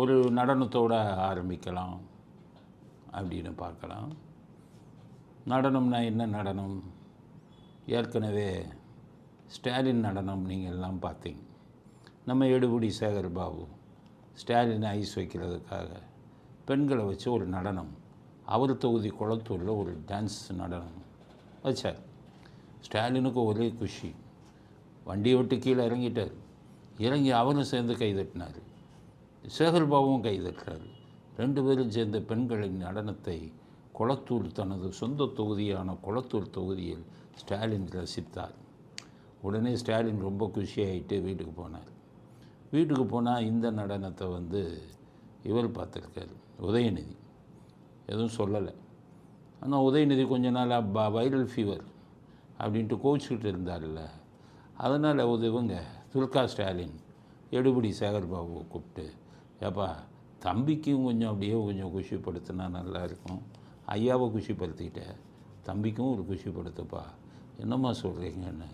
ஒரு நடனத்தோட ஆரம்பிக்கலாம் அப்படின்னு பார்க்கலாம். நடனம்னா என்ன நடனம்? ஏற்கனவே ஸ்டாலின் நடனம் நீங்கள் எல்லாம் பார்த்தீங்க. நம்ம எடுபுடி சேகர் பாபு ஸ்டாலின் ஐஸ் வைக்கிறதுக்காக பெண்களை வச்சு ஒரு நடனம். அவர் தொகுதி குளத்தூரில் ஒரு டான்ஸ் நடனம். வச்சார். ஸ்டாலினுக்கு ஒரே குஷி. வண்டியை விட்டு கீழே இறங்கிட்டார். இறங்கி அவரும் சேர்ந்து கைதட்டினார் சேகர் பாபுவும் கைதட்டுறாரு. ரெண்டு பேரும் சேர்ந்த பெண்களின் நடனத்தை குளத்தூர் தனது சொந்த தொகுதியான குளத்தூர் தொகுதியில் ஸ்டாலின் ரசித்தார். உடனே ஸ்டாலின் ரொம்ப குஷியாயிட்டு வீட்டுக்கு போனார். வீட்டுக்கு போனால் இந்த நடனத்தை வந்து இவர் பார்த்துருக்காரு உதயநிதி. எதுவும் சொல்லலை. ஆனால் உதயநிதி கொஞ்ச நாளாக ப வைரல் ஃபீவர் அப்படின்ட்டு கோச்சிக்கிட்டு இருந்தார்ல. அதனால் உதவுங்க துல்கா ஸ்டாலின் எடுபடி சேகர் பாபுவை கூப்பிட்டு ஏப்பா தம்பிக்கும் கொஞ்சம் அப்படியே கொஞ்சம் குஷிப்படுத்தினா நல்லா இருக்கும் ஐயாவை குஷிப்படுத்திக்கிட்டேன் தம்பிக்கும் ஒரு குஷிப்படுத்துப்பா. என்னம்மா சொல்கிறீங்கன்னு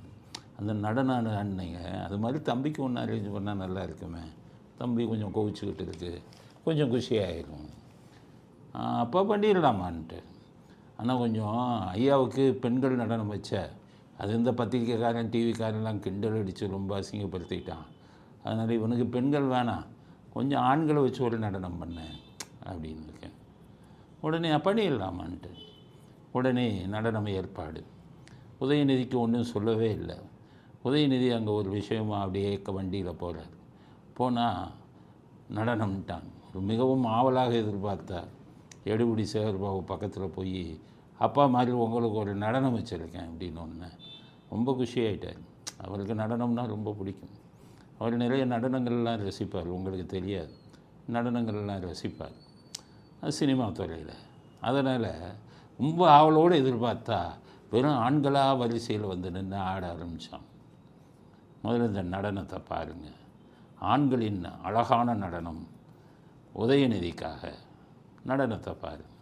அந்த நடன அன்னைங்க அது மாதிரி தம்பிக்கு ஒன்று அரேஞ்ச் பண்ணால் நல்லா இருக்குமே தம்பி கொஞ்சம் கோவிச்சுக்கிட்டு இருக்கு கொஞ்சம் குஷியாகிடும் அப்போ பண்ணிடலாமான்ட்டு. ஆனால் கொஞ்சம் ஐயாவுக்கு பெண்கள் நடனம் வச்ச அது இந்த பத்திரிக்கைக்காரன் டிவிக்காரன்லாம் கிண்டல் அடித்து ரொம்ப அசிங்கப்படுத்திட்டான். அதனால் இவனுக்கு பெண்கள் வேணாம். கொஞ்சம் ஆண்களை வச்சு ஒரு நடனம் பண்ணேன் அப்படின்னு இருக்கேன். உடனே பண்ணிடலாமான்ட்டு உடனே நடனம் ஏற்பாடு. உதயநிதிக்கு ஒன்றும் சொல்லவே இல்லை. உதயநிதி அங்கே ஒரு விஷயமாக அப்படியே வண்டியில் போகிறார் போனால் நடனம்ட்டான். ஒரு மிகவும் ஆவலாக எதிர்பார்த்தார். எடுபடி சேகர்பாபு பக்கத்தில் போய் அப்பா மாதிரி உங்களுக்கு ஒரு நடனம் வச்சுருக்கேன் அப்படின்னு ஒன்று ரொம்ப குஷியாயிட்டார் அவருக்கு நடனம்னா ரொம்ப பிடிக்கும். அவர் நிறைய நடனங்கள்லாம் ரசிப்பார் உங்களுக்கு தெரியாது. நடனங்கள்லாம் ரசிப்பார். அது சினிமா துறையில். அதனால் ரொம்ப ஆவலோடு எதிர்பார்த்தா வெறும் ஆண்களாக வரிசையில் வந்து நின்று ஆட ஆரம்பித்தான் முதல்ல இந்த நடனத்தை பாருங்கள் ஆண்களின் அழகான நடனம் உதயநிதிக்காக நடனத்தை பாருங்கள்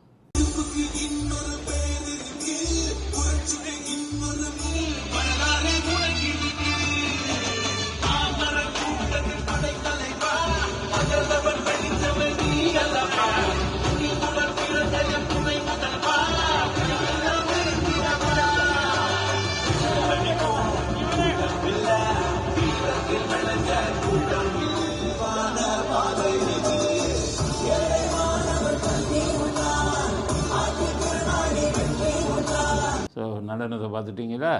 நடனத்தை பார்த்துட்டிங்களா?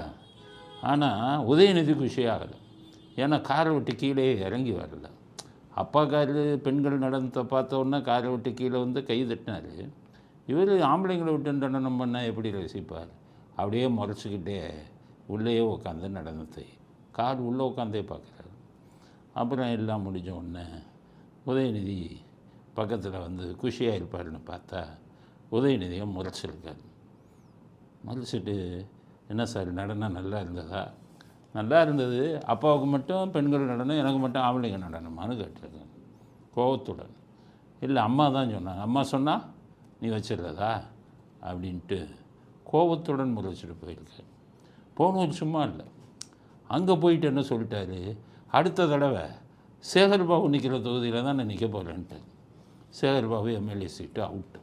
ஆனால் உதயநிதி குஷியாகலை ஏன்னா காரை விட்டு கீழே இறங்கி வரல. அப்பா காரில் பெண்கள் நடனத்தை பார்த்த உடனே காரை விட்டு கீழே வந்து கை தட்டினார். இவர் ஆம்பளைங்களை விட்டு நடனம் பண்ணால் எப்படி ரசிப்பார்? அப்படியே முறைச்சிக்கிட்டே உள்ளேயே உட்காந்து நடனத்தை கார் உள்ளே உட்காந்தே பார்க்குறாரு. அப்புறம் எல்லாம் முடிஞ்ச உடனே உதயநிதி பக்கத்தில் வந்து குஷியாக இருப்பாருன்னு பார்த்தா உதயநிதியை முறைச்சிருக்காரு. மறைச்சிட்டு என்ன சார் நடனம் நல்லா இருந்ததா? நல்லா இருந்தது. அப்பாவுக்கு மட்டும் பெண்கள் நடனம் எனக்கு மட்டும் ஆம்பளைங்க நடனமானு கேட்டிருக்கேன் கோவத்துடன். இல்லை அம்மா தான் சொன்னாங்க. அம்மா சொன்னால் நீ வச்சிடுறதா? அப்படின்ட்டு கோபத்துடன் முறைச்சிட்டு போயிருக்கேன். போனவர் சும்மா இல்லை. அங்கே போயிட்டு என்ன சொல்லிட்டாரு? அடுத்த தடவை சேகர்பாபு நிற்கிற தொகுதியில் தான் நான் நிற்க போகிறேன்ட்டு Sekarbabu MLA seat out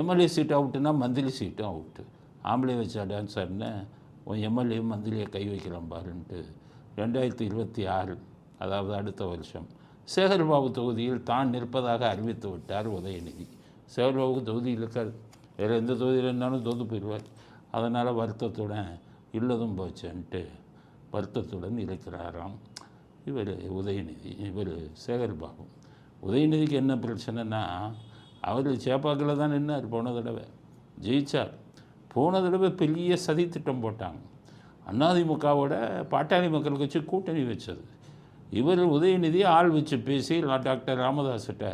MLA seat அவுட்டுனா மந்திரி சீட்டும் அவுட்டு ஆம்பளை வச்சா டான்ஸர்னு உன் எம்எல்ஏ மந்திரியை கை வைக்கிறான் பாருன்ட்டு ரெண்டாயிரத்தி இருபத்தி ஆறு அதாவது அடுத்த வருஷம். சேகர்பாபு தொகுதியில் தான் நிற்பதாக அறிவித்து விட்டார் உதயநிதி. சேகர்பாபு தொகுதி இருக்காது வேறு எந்த தொகுதியில் இருந்தாலும் தோது போயிடுவார். அதனால் வருத்தத்துடன் இல்லதும் போச்சுன்ட்டு வருத்தத்துடன் இருக்கிறாராம் இவர் உதயநிதி இவர் சேகர்பாபு. உதயநிதிக்கு என்ன பிரச்சனைனா அவர் சேப்பாக்கில் தான் நின்னார் போன தடவை. ஜெயிச்சார். போன தடவை பெரிய சதி திட்டம் போட்டாங்க. அதிமுகவோட பாட்டாளி மக்கள் கட்சி கூட்டணி வச்சது. இவர் உதயநிதி ஆள் வச்சு பேசி நான் டாக்டர் ராமதாஸ்கிட்ட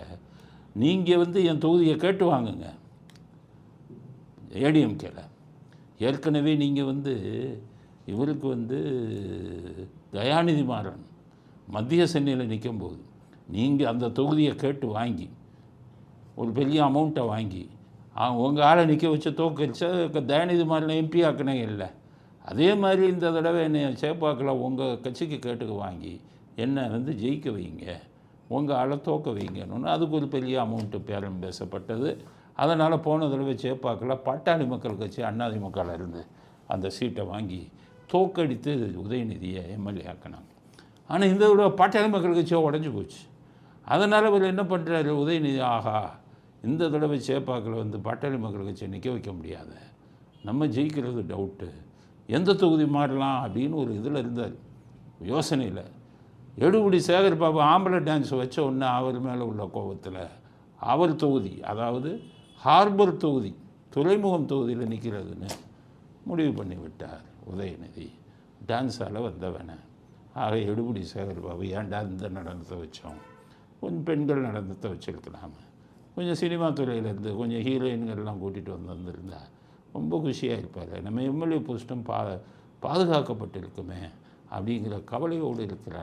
நீங்கள் வந்து என் தொகுதியை கேட்டு வாங்குங்க. ஏடிஎம்கேல. ஏற்கனவே நீங்கள் வந்து இவருக்கு வந்து தயாநிதி மாறன் மத்திய சென்னையில் நிற்கும்போது நீங்கள் அந்த தொகுதியை கேட்டு வாங்கி ஒரு பெரிய அமௌண்ட்டை வாங்கி உங்கள் ஆளை நிற்க வச்சு தோக்கடிச்சா தயாநிதி மாதிரிலாம் எம்பி ஆக்கினே இல்லை. அதே மாதிரி இந்த தடவை என்னை சேப்பாக்கில் உங்கள் கட்சிக்கு கேட்டுக்கு வாங்கி என்னை வந்து ஜெயிக்க வைங்க உங்கள் ஆளை தோக்க வைங்கன்னு அதுக்கு ஒரு பெரிய அமௌண்ட்டு பேரம் பேசப்பட்டது. அதனால் போன தடவை சேப்பாக்கில் பாட்டாளி மக்கள் கட்சி அண்ணாதிமுகவில் இருந்து அந்த சீட்டை வாங்கி தோக்கடித்து உதயநிதியை எம்எல்ஏ ஆக்கினாங்க. ஆனால் இந்த தடவை பாட்டாளி மக்கள் கட்சியாக உடஞ்சி போச்சு. அதனால் அவர் என்ன பண்ணுறாரு உதயநிதி ஆகா இந்த தடவை சேப்பாக்கில் வந்து பாட்டாளி மக்கள் கட்சியை நிற்க வைக்க முடியாத நம்ம ஜெயிக்கிறது டவுட்டு எந்த தொகுதி மாறலாம் அப்படின்னு ஒரு இதில் இருந்தார். யோசனையில் எடுபடி சேகர் பாபு ஆம்பளை டான்ஸ் வச்ச உடனே அவர் மேலே உள்ள கோபத்தில் அவர் தொகுதி அதாவது ஹார்பர் தொகுதி துறைமுகம் தொகுதியில் நிற்கிறதுன்னு முடிவு பண்ணி விட்டார் உதயநிதி டான்ஸால் வந்தவன. ஆக எடுபடி சேகர் பாபு ஏன்டா இந்த நடனத்தை வச்சோம்? உன் பெண்கள் நடனத்தை வச்சுருக்கலாமே? கொஞ்சம் சினிமா துறையிலேருந்து கொஞ்சம் ஹீரோயின்கள்லாம் கூட்டிகிட்டு வந்து வந்திருந்தா ரொம்ப குஷியாக இருப்பார். நம்ம எம்எல்ஏ போஸ்ட்டும் பா பாதுகாக்கப்பட்டிருக்குமே அப்படிங்கிற கவலையோடு இருக்கிற